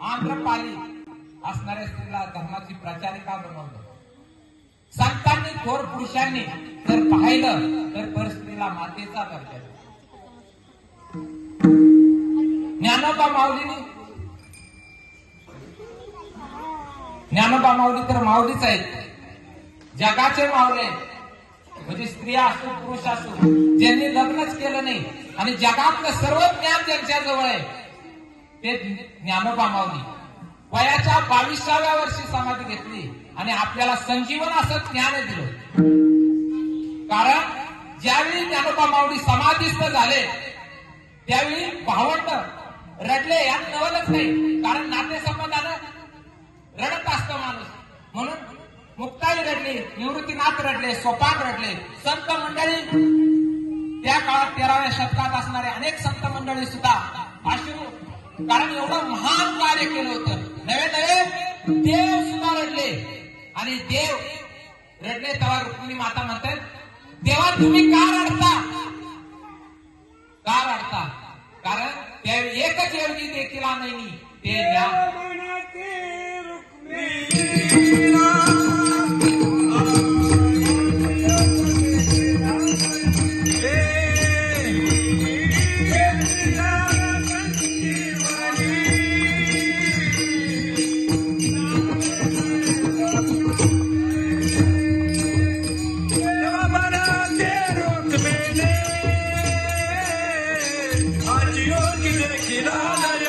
आंध्रपाली असणाऱ्या स्त्रीला धर्माची प्रचारिका बनवलं? संतांनी थोर पुरुषांनी जर पाहिलं तर परिस्थितीला मातेचा दर्जा ज्ञानोबा माऊलीने ज्ञानोबा माऊली तर माऊलीच आहेत. जगाचे माऊले म्हणजे स्त्रिया असो पुरुष असो ज्यांनी लग्नच केलं नाही आणि जगातलं सर्व ज्ञान ज्यांच्या जवळ आहे. ते ज्ञानोबा माऊली वयाच्या बावीसाव्या वर्षी समाधी घेतली आणि आपल्याला संजीवन असं ज्ञान दिलं. कारण ज्यावेळी ज्ञानोबा माऊली समाधीस्थ झाले त्यावेळी भावंड रडले यात नवलच नाही. कारण नातेसंबंधानं रडत असतं माणूस. म्हणून मुक्ताई रडली निवृत्तीनाथ रडले सोपान रडले संत मंडळी. त्या काळात तेराव्या शतकात असणारे अनेक संत मंडळी सुद्धा कारण एवढं महान कार्य केलं होतं. नवे नवे देव सुद्धा रडले. आणि देव रडले तेव्हा रुक्मिणी माता म्हणतात देवा तुम्ही का रडता? का रडता? कारण त्यावेळी एकच योगी देखील नाही. ते ज्ञान आज योगी देखील